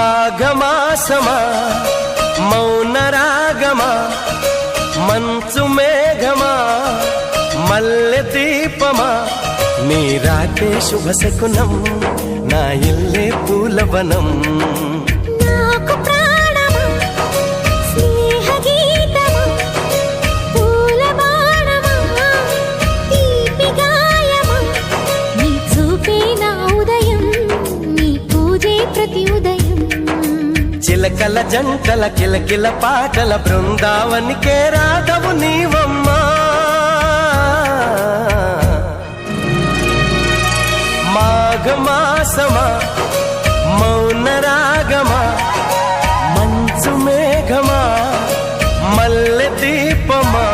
మాఘమాసమా మౌనరాగమా మంచు మేఘమా మల్లె దీపమా నీ నీరాటే శుభ శకునం నా ఇల్లే పూలవనం. చిలకల జంటల కిలకిల పాటల బృందావనికే రాధవు నీవమ్మా. మాఘమాసమా మౌన రాగమా మంచు మేఘమా మల్లె దీపమా.